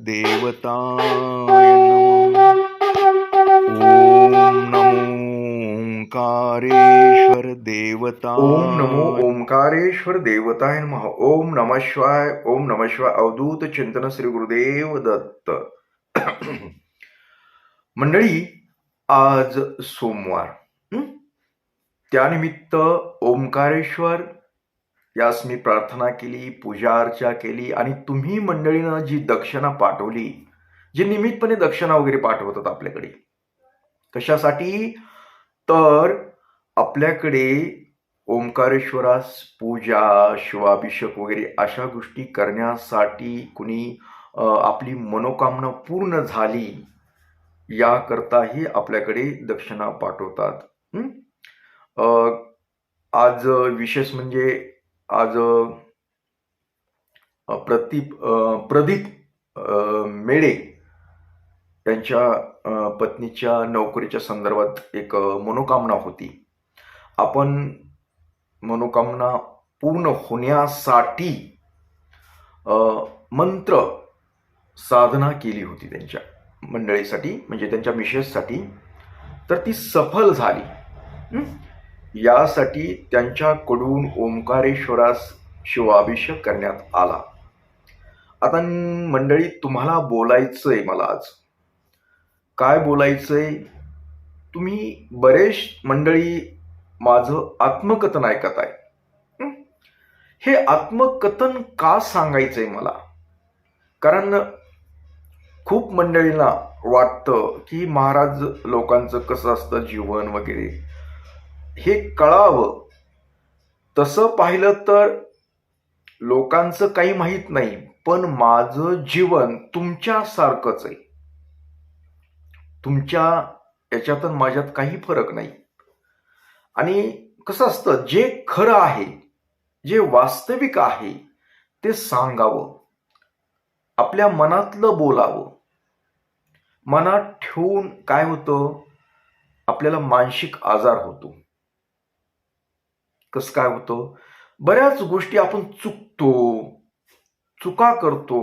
देवताय नमः। ओम नमो ओंकारेश्वर देवता ओम नमो ओंकारेश्वर देवताय नमः। ओम नम शिवाय ओम नम शिवाय अवधूत चिंतन श्री गुरुदेव दत्त। मंडळी आज सोमवार? त्यानिमित्त ओंकारेश्वर यास मी प्रार्थना केली पूजा अर्चा केली आणि तुम्ही मंडळीनं जी दक्षिणा पाठवली जी नियमितपणे दक्षिणा वगैरे पाठवतात आपल्याकडे कशासाठी? तर आपल्याकडे ओंकारेश्वरास पूजा शिवाभिषेक वगैरे अशा गोष्टी करण्यासाठी कुणी आपली मनोकामना पूर्ण झाली याकरताही आपल्याकडे दक्षिणा पाठवतात. आज विशेष म्हणजे आज प्रतीप प्रदीप प्रदीप मेळे त्यांच्या पत्नीच्या नोकरीच्या संदर्भात एक मनोकामना होती. आपण मनोकामना पूर्ण होण्यासाठी मंत्र साधना केली होती त्यांच्या मंडळीसाठी म्हणजे त्यांच्या मिसेससाठी. तर ती सफल झाली. यासाठी त्यांच्याकडून ओंकारेश्वरास शिवाभिषेक करण्यात आला. आता मंडळी तुम्हाला बोलायचंय मला आज. काय बोलायचंय? तुम्ही बरेच मंडळी माझं आत्मकथन ऐकत आहे. हे? आत्मकथन का सांगायचंय मला? कारण खूप मंडळींना वाटतं की महाराज लोकांचं कसं असतं जीवन वगैरे. हे कळावं. तसं पाहिलं तर लोकांचं काही माहीत नाही पण माझं जीवन तुमच्यासारखंच आहे. तुमच्या याच्यात माझ्यात काही फरक नाही. आणि कसं असतं जे खरं आहे जे वास्तविक आहे ते सांगावं. आपल्या मनातलं बोलावं. मनात ठेवून काय होतं? आपल्याला मानसिक आजार होतो. कसं काय होतं? बऱ्याच गोष्टी आपण चुकतो चुका करतो.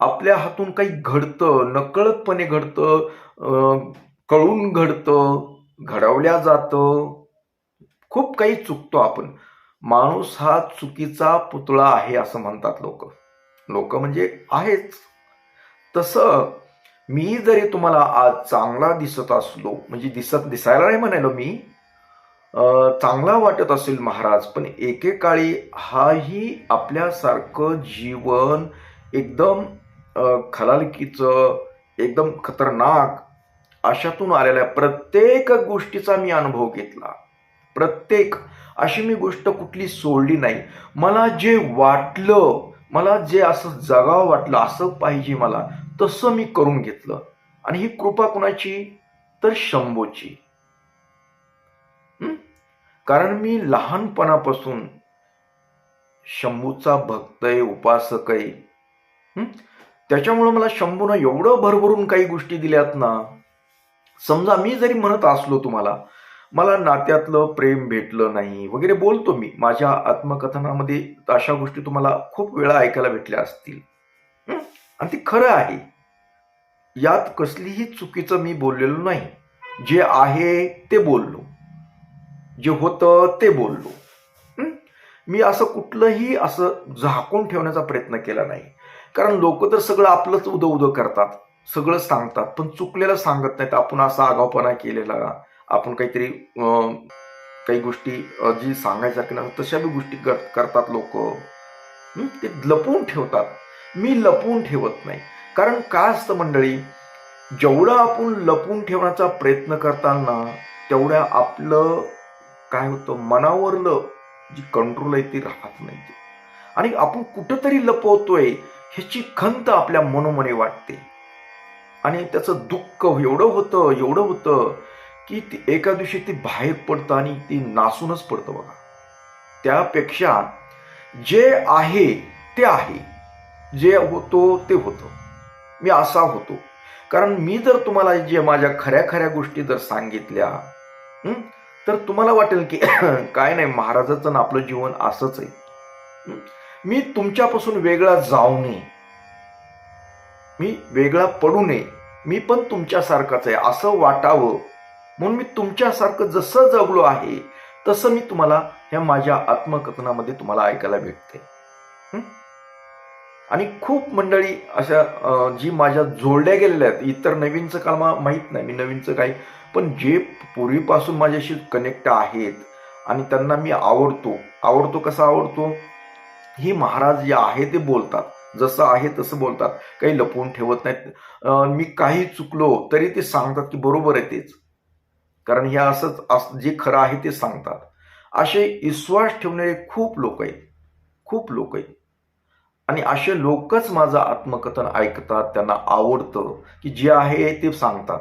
आपल्या हातून काही घडतं नकळतपणे घडतं कळून घडतं घडवल्या जातं. खूप काही चुकतो आपण. माणूस हा चुकीचा पुतळा आहे असं म्हणतात लोक. लोक म्हणजे आहेच. तसं मी जरी तुम्हाला आज चांगला दिसत असलो म्हणजे दिसत दिसायला नाही म्हणालो मी चांगला वाटत असेल महाराज पण एकेकाळी हाही आपल्यासारखं जीवन एकदम खलालकीचं एकदम खतरनाक अशातून आलेल्या प्रत्येक गोष्टीचा मी अनुभव घेतला. प्रत्येक अशी मी गोष्ट कुठली सोडली नाही. मला जे वाटलं मला जे असं जगावं वाटलं असं पाहिजे मला तसं मी करून घेतलं. आणि ही कृपा कुणाची? तर शंभूची. कारण मी लहानपणापासून शंभूचा भक्त आहे उपासक आहे. त्याच्यामुळं मला शंभूनं एवढं भरभरून काही गोष्टी दिल्यात ना. समजा मी जरी म्हणत असलो तुम्हाला मला नात्यातलं प्रेम भेटलं नाही वगैरे बोलतो मी. माझ्या आत्मकथनामध्ये अशा गोष्टी तुम्हाला खूप वेळा ऐकायला भेटल्या असतील. आणि ती खरं आहे. यात कसलीही चुकीचं मी बोललेलो नाही. जे आहे ते बोललो. जे होतं ते बोललो. मी असं कुठलंही असं झाकून ठेवण्याचा प्रयत्न केला नाही. कारण लोक तर सगळं आपलंच उदं उदं करतात सगळं सांगतात पण चुकलेलं सांगत नाहीत. आपण असा आगावपणा केलेला आपण काहीतरी काही गोष्टी जी सांगायसारखी नसतात तशा बी गोष्टी करतात लोक. ते लपवून ठेवतात. मी लपवून ठेवत नाही. कारण काय असतं मंडळी जेवढं आपण लपवून ठेवण्याचा प्रयत्न करताना तेवढ्या आपलं काय होतं? मनावरलं जी कंट्रोल आहे ती राहत नाही. आणि आपण कुठंतरी लपवतोय ह्याची खंत आपल्या मनोमने वाटते. आणि त्याचं दुःख एवढं होतं एवढं होतं की ती एका दिवशी ती बाहेर पडतं आणि ती नासूनच पडतं बघा. त्यापेक्षा जे आहे ते आहे. जे होतो ते होतं. मी असा होतो. कारण मी जर तुम्हाला जे माझ्या खऱ्या खऱ्या गोष्टी जर सांगितल्या तर तुम्हाला वाटेल की काय नाही महाराजाचं आपलं जीवन असंच आहे. मी तुमच्यापासून वेगळा जाऊ नये. मी वेगळा पडू नये. मी पण तुमच्यासारखाच आहे असं वाटावं. म्हणून मी तुमच्यासारखं जसं जगलो आहे तसं मी तुम्हाला ह्या माझ्या आत्मकथनामध्ये तुम्हाला ऐकायला भेटते. आणि खूप मंडळी अशा जी माझ्या जोडल्या गेलेल्या आहेत इतर नवीनचं काल मला माहीत नाही. मी नवीनचं काही पण जे पूर्वीपासून माझ्याशी कनेक्ट आहेत आणि त्यांना मी आवडतो आवडतो कसा आवडतो? ही महाराज जे आहे ते बोलतात. जसं आहे तसं बोलतात. काही लपवून ठेवत नाहीत. मी काही चुकलो तरी ते सांगतात की बरोबर आहे तेच. कारण हे असंच अस- जे खरं आहे ते सांगतात. असे विश्वास ठेवणारे खूप लोक आहेत. खूप लोक आहेत. आणि असे लोकच माझं आत्मकथन ऐकतात त्यांना आवडतं की जे आहे ते सांगतात.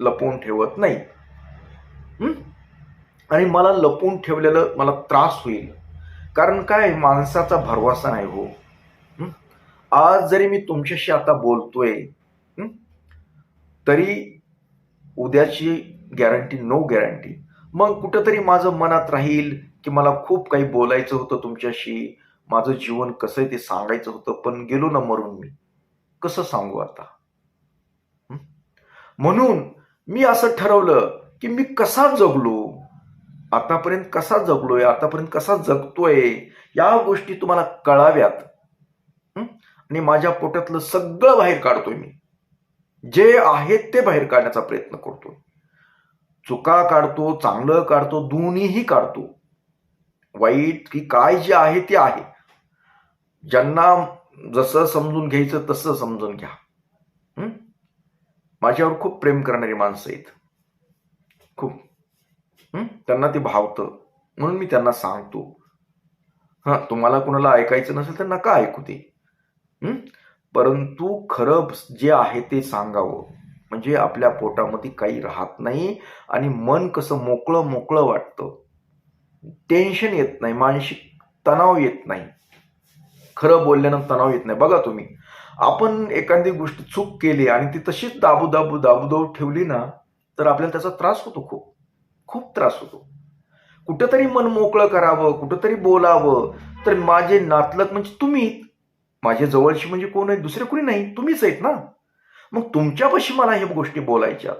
लपवून ठेवत नाही. आणि मला लपवून ठेवलेलं मला त्रास होईल. कारण काय? माणसाचा भरवसा नाही हो. आज जरी मी तुमच्याशी आता बोलतोय तरी उद्याची गॅरंटी नो गॅरंटी. मग कुठंतरी माझं मनात राहील की मला खूप काही बोलायचं होतं तुमच्याशी. माझं जीवन कसं आहे ते सांगायचं होतं पण गेलो ना मरून मी. कसं सांगू आता? म्हणून मी असं ठरवलं की मी कसा जगलो? आतापर्यंत कसा जगलोय? आतापर्यंत कसा जगतोय? या गोष्टी तुम्हाला कळाव्यात. आणि माझ्या पोटातलं सगळं बाहेर काढतोय मी. जे आहे ते बाहेर काढण्याचा प्रयत्न करतो चुका काढतो चांगलं काढतो दोन्हीही काढतो. वाईट की काय जे आहे ते आहे. ज्यांना जसं समजून घ्यायचं तसं समजून घ्या. माझ्यावर खूप प्रेम करणारी माणसं आहेत. खूप. त्यांना ते भावतं. म्हणून मी त्यांना सांगतो. हां तुम्हाला कुणाला ऐकायचं नसेल तर नका ऐकू ते. परंतु खरं जे आहे ते सांगावं. म्हणजे आपल्या पोटामध्ये काही राहत नाही आणि मन कसं मोकळं मोकळं वाटतं. टेन्शन येत नाही मानसिक तणाव येत नाही. खरं बोलल्यानं तणाव येत नाही. बघा तुम्ही. आपण एखादी गोष्ट चूक केली आणि ती तशीच दाबू दाबू दाबू दाबू ठेवली ना तर आपल्याला त्याचा त्रास होतो खूप. खूप त्रास होतो. कुठंतरी मन मोकळं करावं कुठंतरी बोलावं. तर माझे नातलग म्हणजे तुम्ही. माझे जवळशी म्हणजे कोण आहे? दुसरे कोणी नाही. तुम्हीच आहेत ना. मग तुमच्यापाशी मला ह्या गोष्टी बोलायच्या.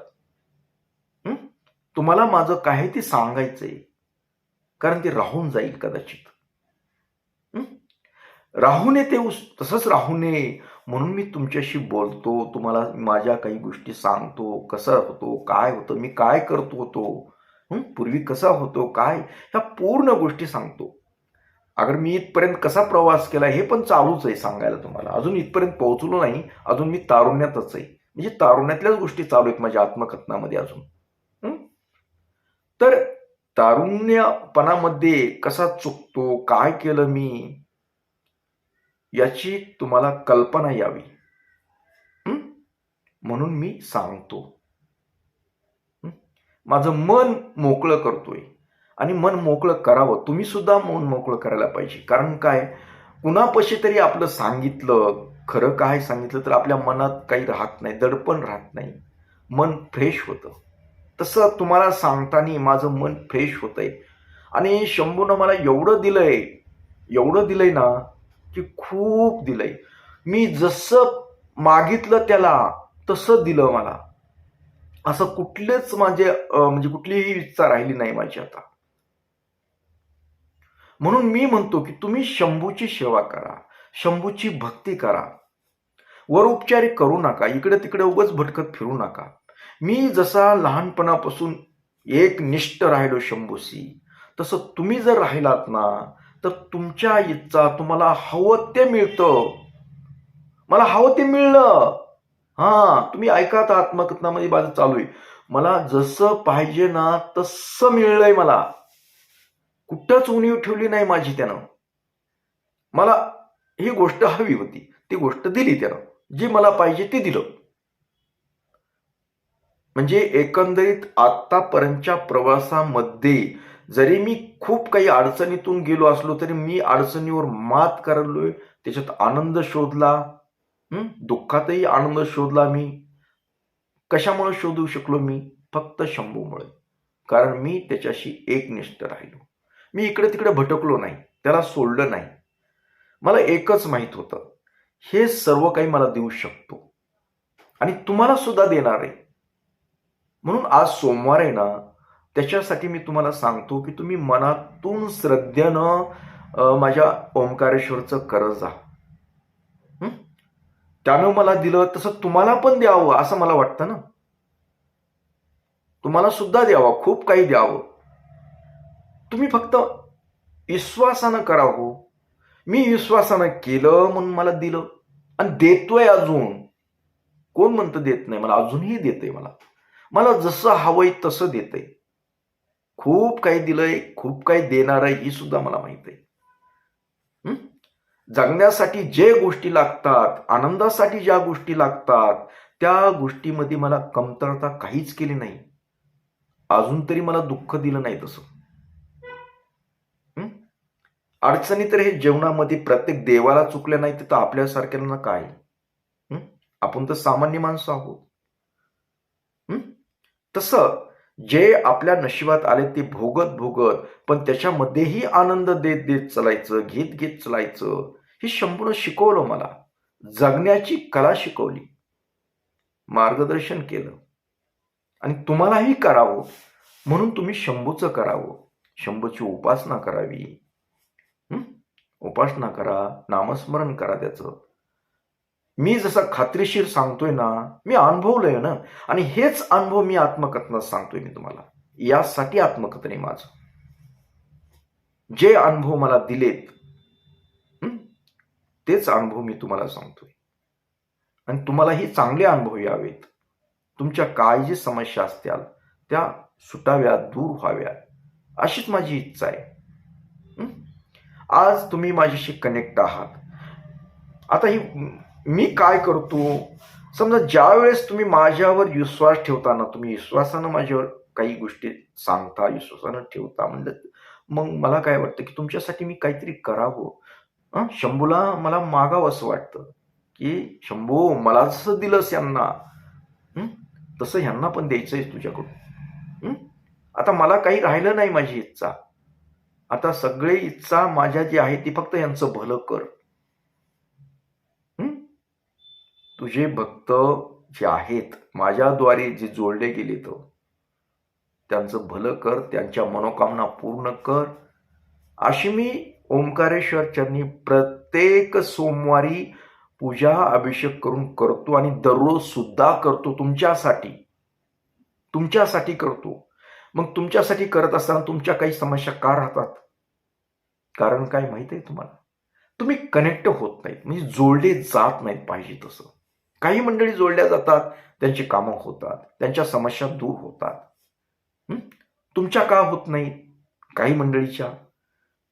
तुम्हाला माझं काय ते सांगायचंय. कारण ते राहून जाईल कदाचित. राहू नये ते तसंच राहू नये म्हणून मी तुमच्याशी बोलतो तुम्हाला माझ्या काही गोष्टी सांगतो कसं होतो काय होतं मी काय करतो होतो पूर्वी कसा होतो काय? ह्या पूर्ण गोष्टी सांगतो. अगर मी इथपर्यंत कसा प्रवास केला हे पण चालूच आहे सांगायला तुम्हाला. अजून इथपर्यंत पोहोचलो नाही अजून मी तारुण्यातच आहे. म्हणजे तारुण्यातल्याच गोष्टी चालू आहेत माझ्या आत्मकथनामध्ये अजून. तर तारुण्यपणामध्ये कसा चुकतो काय केलं मी? याची तुम्हाला कल्पना यावी. म्हणून मी सांगतो. माझं मन मोकळं करतोय. आणि मन मोकळं करावं. तुम्ही सुद्धा मन मोकळं करायला पाहिजे. कारण काय? कुणापशी तरी आपलं सांगितलं खरं काय सांगितलं तर आपल्या मनात काही राहत नाही. दडपण राहत नाही. मन फ्रेश होतं. तसं तुम्हाला सांगताना माझं मन फ्रेश होतंय. आणि शंभूनं मला एवढं दिलंय एवढं दिलंय ना की खूप दिलंय. मी जसं मागितलं त्याला तसं दिलं मला. असं कुठलेच माझे म्हणजे कुठलीही इच्छा राहिली नाही माझी आता. म्हणून मी म्हणतो की तुम्ही शंभूची सेवा करा शंभूची भक्ती करा. वर उपचारी करू नका इकडे तिकडे उगच भटकत फिरू नका. मी जसा लहानपणापासून एक निष्ठ राहिलो शंभूशी तसं तुम्ही जर राहिलात ना तर तुमच्या इच्छा तुम्हाला हवं ते मिळतं. मला हवं ते मिळलं. हा तुम्ही ऐका आता आत्मकथनामध्ये माझं चालू आहे. मला जसं पाहिजे ना तसं मिळलंय मला. कुठंच उणीव ठेवली नाही माझी त्यानं. मला ही गोष्ट हवी होती. ती गोष्ट दिली त्यानं. जी मला पाहिजे ती दिलं. म्हणजे एकंदरीत आतापर्यंतच्या प्रवासामध्ये जरी मी खूप काही अडचणीतून गेलो असलो तरी मी अडचणीवर मात करलोय. त्याच्यात आनंद शोधला. दुःखातही आनंद शोधला मी. कशामुळे शोधू शकलो मी? फक्त शंभूमुळे. कारण मी त्याच्याशी एकनिष्ठ राहिलो. मी इकडे तिकडे भटकलो नाही. त्याला सोडलं नाही. मला एकच माहीत होतं. हे सर्व काही मला देऊ शकतो. आणि तुम्हाला सुद्धा देणार आहे. म्हणून आज सोमवार आहे ना त्याच्यासाठी मी तुम्हाला सांगतो की तुम्ही मनातून श्रद्धेनं माझ्या ओंकारेश्वरचं करत जा. त्यानं मला दिलं तसं तुम्हाला पण द्यावं असं मला वाटतं ना? तुम्हाला सुद्धा द्यावं खूप काही द्यावं. तुम्ही फक्त विश्वासानं करा हो मी विश्वासानं केलं म्हणून मला दिलं. आणि देतोय अजून. कोण म्हणतं देत नाही? मला अजूनही देतंय मला. मला जसं हवंय तसं देतंय. खूप काही दिलंय खूप काही देणार आहे ही सुद्धा मला माहीत आहे. जगण्यासाठी जे गोष्टी लागतात आनंदासाठी ज्या गोष्टी लागतात त्या गोष्टीमध्ये मला कमतरता काहीच केली नाही. अजून तरी मला दुःख दिलं नाही तसं. अडचणी तर हे जेवणामध्ये प्रत्येक देवाला चुकल्या नाही तर आपल्यासारख्यांना काय? आपण तर सामान्य माणसं आहोत. तसं जे आपल्या नशिबात आले ते भोगत भोगत पण त्याच्यामध्येही आनंद देत देत चालायचं घेत घेत चलायचं हे संपूर्ण शिकवलं मला. जगण्याची कला शिकवली. मार्गदर्शन केलं. आणि तुम्हालाही करावं. म्हणून तुम्ही शंभूचं करावं. शंभूची उपासना करावी. उपासना करा नामस्मरण करा त्याचं. मी जसा खात्रीशीर सांगतोय ना मी अनुभवलंय ना आणि हेच अनुभव मी आत्मकथनात सांगतोय मी तुम्हाला. यासाठी आत्मकथन आहे माझं. जे अनुभव मला दिलेत तेच अनुभव मी तुम्हाला सांगतोय. आणि तुम्हालाही चांगले अनुभव यावेत. तुमच्या काय जे समस्या असतील त्या सुटाव्या दूर व्हाव्या. अशीच माझी इच्छा आहे. आज तुम्ही माझ्याशी कनेक्ट आहात. आता ही मी काय करतो समजा ज्यावेळेस तुम्ही माझ्यावर विश्वास ठेवताना तुम्ही विश्वासानं माझ्यावर काही गोष्टी सांगता विश्वासानं ठेवता म्हणलं मग मला काय वाटतं की तुमच्यासाठी मी काहीतरी करावं? शंभूला मला मागावं असं वाटतं की शंभू मला जसं दिलंस यांना तसं ह्यांना पण द्यायचं आहे तुझ्याकडून आता मला काही राहिलं नाही माझी इच्छा. आता सगळे इच्छा माझ्या जी आहे ती फक्त यांचं भलं कर हं? तुझे भक्त जे आहेत माझ्याद्वारे जे जोडले गेले तर. त्यांचं भलं कर त्यांच्या मनोकामना पूर्ण कर. अशी मी ओंकारेश्वर चरणी प्रत्येक सोमवारी पूजा अभिषेक करून करतो आणि दररोज सुद्धा करतो तुमच्यासाठी. तुमच्यासाठी करतो. मग तुमच्यासाठी करत असताना तुमच्या काही समस्या का राहतात? कारण काय माहिती आहे तुम्हाला? तुम्ही कनेक्ट होत नाहीत. म्हणजे जोडले जात नाहीत पाहिजे तसं. काही मंडळी जोडल्या जातात त्यांची कामं होतात त्यांच्या समस्या दूर होतात. तुमच्या का होत नाहीत? काही मंडळीच्या.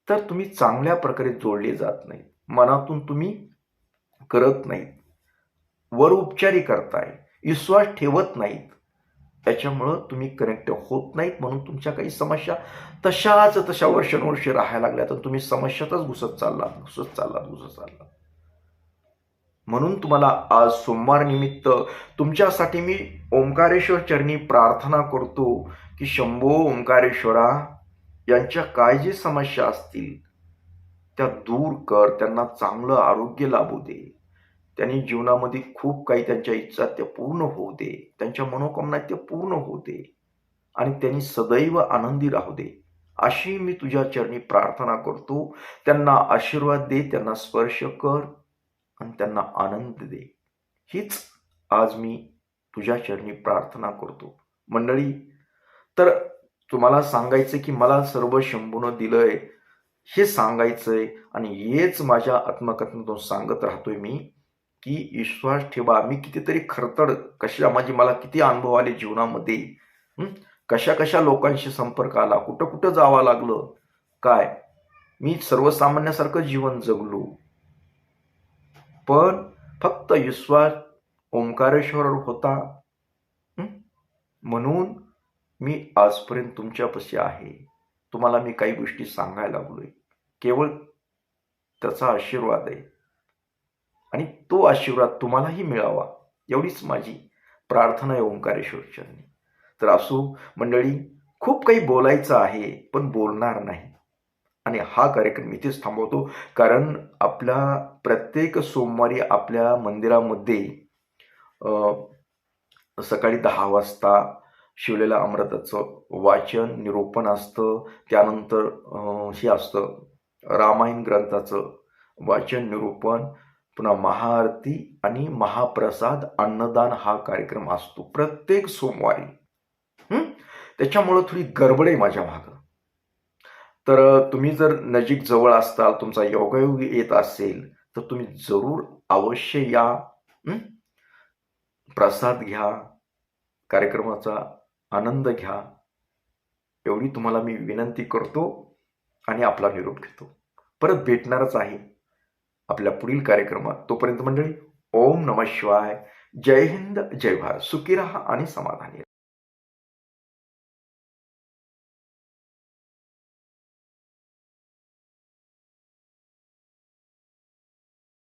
तर तुम्ही चांगल्या प्रकारे जोडले जात नाही मनातून तुम्ही करत नाहीत. वर उपचारी करताय. विश्वास ठेवत नाहीत. त्याच्यामुळं तुम्ही कनेक्ट होत नाहीत म्हणून तुमच्या काही समस्या तशाच तशा वर्षानुवर्षे राहायला लागल्या तर तुम्ही समस्यातच घुसत चाललात घुसत चाललात घुसत चाललात. म्हणून तुम्हाला आज सोमवार निमित्त तुमच्यासाठी मी ओंकारेश्वर चरणी प्रार्थना करतो की शंभो ओंकारेश्वरा यांच्या काय जे समस्या असतील त्या दूर कर त्यांना चांगलं आरोग्य लाभू दे. त्यांनी जीवनामध्ये खूप काही त्यांच्या इच्छा त्या पूर्ण होऊ दे. त्यांच्या मनोकामना त्या पूर्ण होऊ दे. आणि त्यांनी सदैव आनंदी राहू दे. अशी मी तुझ्या चरणी प्रार्थना करतो. त्यांना आशीर्वाद दे त्यांना स्पर्श कर. आणि त्यांना आनंद दे. हीच आज मी तुझ्या चरणी प्रार्थना करतो. मंडळी तर तुम्हाला सांगायचं की मला सर्व शंभून दिलंय हे सांगायचंय आणि हेच माझ्या आत्मकथनातून सांगत राहतोय मी की विश्वास ठेवा. मी कितीतरी खरतड कशा माझी मला किती अनुभव आले जीवनामध्ये. कशा कशा लोकांशी संपर्क आला? कुठं कुठं जावं लागलं? काय? मी सर्वसामान्यासारखं जीवन जगलो. पण फक्त विश्वास ओंकारेश्वरावर होता. म्हणून मी आजपर्यंत तुमच्यापाशी आहे. तुम्हाला मी काही गोष्टी सांगायला लागलोय. केवळ त्याचा आशीर्वाद आहे. आणि तो आशीर्वाद तुम्हालाही मिळावा एवढीच माझी प्रार्थना आहे ओंकारेश्वर तर असो मंडळी खूप काही बोलायचं आहे पण बोलणार नाही. आणि हा कार्यक्रम इथेच थांबवतो. कारण आपला प्रत्येक सोमवारी आपल्या मंदिरामध्ये सकाळी दहा वाजता शिवलेला अमृताचं वाचन निरूपण असतं. त्यानंतर हे असतं रामायण ग्रंथाचं वाचन निरूपण पुन्हा महाआरती आणि महाप्रसाद अन्नदान हा कार्यक्रम असतो प्रत्येक सोमवारी. त्याच्यामुळं थोडी गडबड आहे माझ्या भागात तर तुम्ही जर नजीक जवळ असताल तुमचा योगायोग येत असेल तर तुम्ही जरूर अवश्य या. प्रसाद घ्या. कार्यक्रमाचा आनंद घ्या. एवढी तुम्हाला मी विनंती करतो आणि आपला निरोप घेतो. परत भेटणारच आहे आपल्या पुढील कार्यक्रमात. तोपर्यंत मंडळी ओम नम शिवाय. जय हिंद जय भारत. सुखी राहा आणि समाधानी